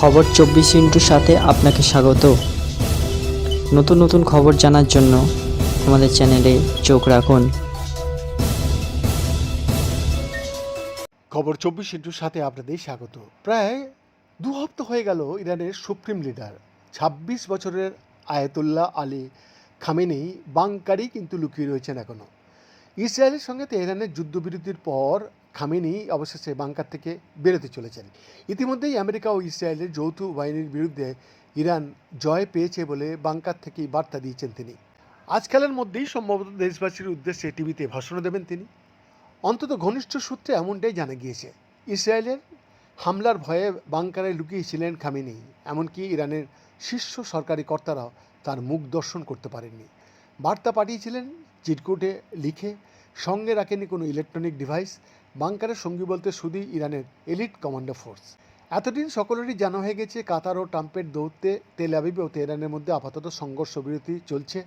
খবর চব্বিশ ইন্টুর সাথে আপনাকে স্বাগত। নতুন নতুন খবর জানার জন্য আমাদের চ্যানেলে চোখ রাখুন। খবর চব্বিশ ইন্টুর সাথে আপনাদের স্বাগত। প্রায় দু হপ্তাহ হয়ে গেল ইরানের সুপ্রিম লিডার। ২৬ বছরের আয়াতুল্লাহ আলী খামেনি বাংকারই কিন্তু লুকিয়ে রয়েছেন এখনও ইসরায়েলের সঙ্গে তেহরানের যুদ্ধবিরতির পর খামেনি অবশেষে বাংকার থেকে বেরোতে চলেছেন। ইতিমধ্যেই আমেরিকা ও ইসরায়েলের যৌথ বাহিনীর বিরুদ্ধে ইরান জয় পেয়েছে বলে বাংকার থেকেই বার্তা দিয়েছেন তিনি। আজকালের মধ্যেই সম্ভবত দেশবাসীর উদ্দেশ্যে টিভিতে ভাষণ দেবেন তিনি। অন্তত ঘনিষ্ঠ সূত্রে এমনটাই জানা গিয়েছে। ইসরায়েলের হামলার ভয়ে বাংকারে লুকিয়েছিলেন খামিনি, এমনকি ইরানের শীর্ষ সরকারি কর্তারাও তার মুখ দর্শন করতে পারেননি। বার্তা পাঠিয়েছিলেন চিটকুটে লিখে সঙ্গে রাখেনি কোনো ইলেকট্রনিক ডিভাইস বাংকারের সঙ্গী বলতে শুধুই ইরানের এলিট কমান্ডো ফোর্স এতদিন সকলেরই জানা হয়ে গেছে, কাতার ও ট্রাম্পের দৌড়তে তেল আবিব ও তেহরানের মধ্যে আপাতত সংঘর্ষ বিরতি চলছে।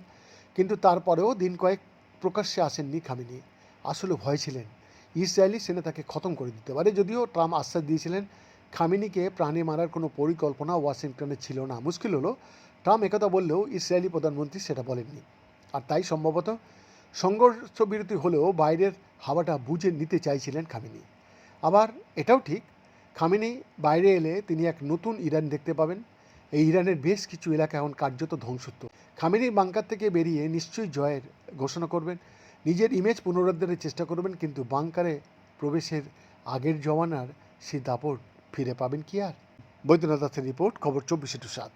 কিন্তু তারপরেও দিন কয়েক প্রকাশ্যে আসেননি খামিনি। আসলে ভয় ছিলেন। ইসরায়েলি সেনা তাকে খতম করে দিতে পারে, যদিও ট্রাম্প আশ্বাস দিয়েছিলেন খামিনিকে প্রাণে মারার কোনো পরিকল্পনা ওয়াশিংটনে ছিল না। মুশকিল হলো, ট্রাম্প একথা বললেও ইসরায়েলি প্রধানমন্ত্রী সেটা বলেননি। আর তাই সম্ভবত সংঘর্ষ বিরতি হলেও বাইরের হাওয়াটা বুঝে নিতে চাইছিলেন খামিনি। আবার এটাও ঠিক, খামিনি বাইরে এলে তিনি এক নতুন ইরান দেখতে পাবেন। এই ইরানের বেশ কিছু এলাকা এখন কার্যত ধ্বংসত্ব খামিনি বাংকার থেকে বেরিয়ে নিশ্চয়ই জয়ের ঘোষণা করবেন। নিজের ইমেজ পুনরুদ্ধারের চেষ্টা করবেন, কিন্তু বাংকারে প্রবেশের আগের জমানার সেই দাপট ফিরে পাবেন কি আর? বৈদ্যনাথ দাসের রিপোর্ট, খবর চব্বিশে টু সাত।